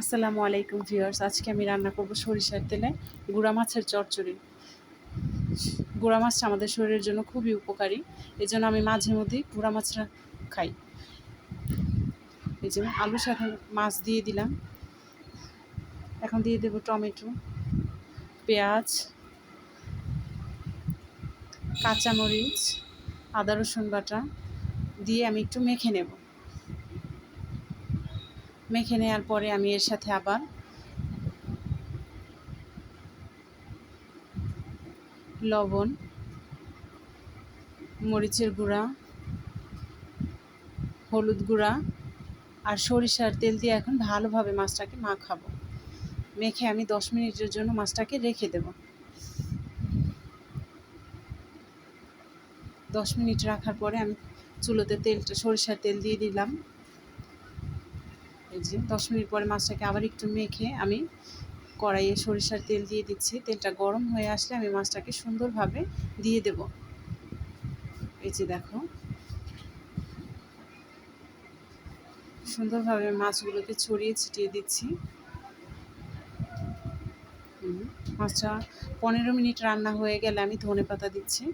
আসসালামু আলাইকুম ভিউয়ার্স, আজকে আমি রান্না করব সরিষার তেলে গুঁড়া মাছের চচ্চড়ি। গুঁড়া মাছটা আমাদের শরীরের জন্য খুবই উপকারী এই জন্য আমি মাঝে মধ্যে গুঁড়া মাছটা খাই। এই জন্য আলুর সাথে মাছ দিয়ে দিলাম। এখন দিয়ে দেবো টমেটো, পেঁয়াজ, কাঁচামরিচ, আদা রসুন বাটা দিয়ে আমি একটু মেখে নেব। মেখে নেওয়ার পরে আমি এর সাথে আবার লবণ, মরিচের গুঁড়া, হলুদ গুঁড়া আর সরিষার তেল দিয়ে এখন ভালোভাবে মাছটাকে মাখাবো। মেখে আমি দশ মিনিটের জন্য মাছটাকে রেখে দেব। দশ মিনিট রাখার পরে আমি চুলোতে তেলটা, সরিষার তেল দিয়ে দিলাম। এই যে দশ মিনিট পরে মাছটাকে আবার একটু মেখে আমি কড়াইয়ে সরিষার তেল দিয়ে দিচ্ছি। তেলটা গরম হয়ে আসলে আমি মাছটাকে সুন্দরভাবে দিয়ে দেব। এই যে দেখো। সুন্দরভাবে মাছগুলোকে ছড়িয়ে ছিটিয়ে দিচ্ছি। মাছটা পনেরো মিনিট রান্না হয়ে গেলে আমি ধনে পাতা দিচ্ছি।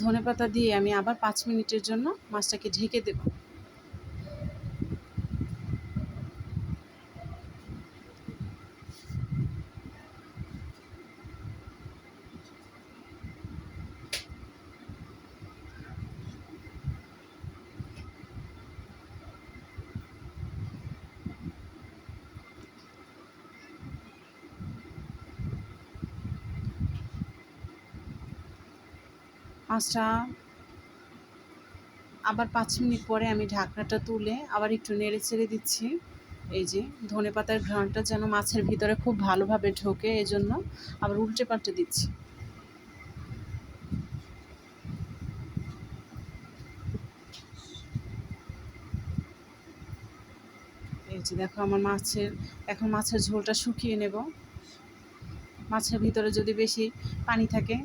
ধনে পাতা দিয়ে আমি আবার পাঁচ মিনিটের জন্য মাছটাকে ঢেকে দেবো। মাছটা আবার পাঁচ মিনিট পরে আমি ঢাকনাটা তুলে আবার একটু নেড়ে ছেড়ে দিচ্ছি। এই যে ধনে পাতার ঘ্রাণটা যেন মাছের ভিতরে খুব ভালোভাবে ঢোকে এই জন্য আবার উল্টে পাল্টে দিচ্ছি। এই যে দেখো আমার মাছের, এখন মাছের ঝোলটা শুকিয়ে নেব। মাছের ভিতরে যদি বেশি পানি থাকে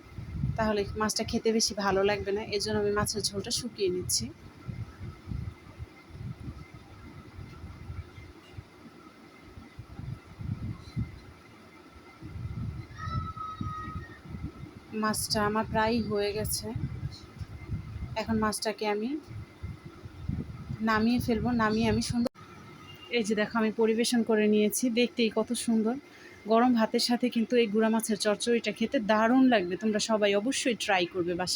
তাহলে মাছটা খেতে বেশি ভালো লাগবে না। এজন্য আমি মাছের ঝোলটা শুকিয়ে নিচ্ছি। মাছটা আমার প্রায় হয়ে গেছে। এখন মাছটাকে আমি নামিয়ে ফেলব। নামিয়ে আমি সুন্দর এই যে দেখো, আমি পরিবেশন করে নিয়েছি। দেখতেই কত সুন্দর। গরম ভাতের সাথে কিন্তু এই গুঁড়া মাছের চচ্চড়িটা খেতে দারুণ লাগবে। তোমরা সবাই অবশ্যই ট্রাই করবে বাসায়।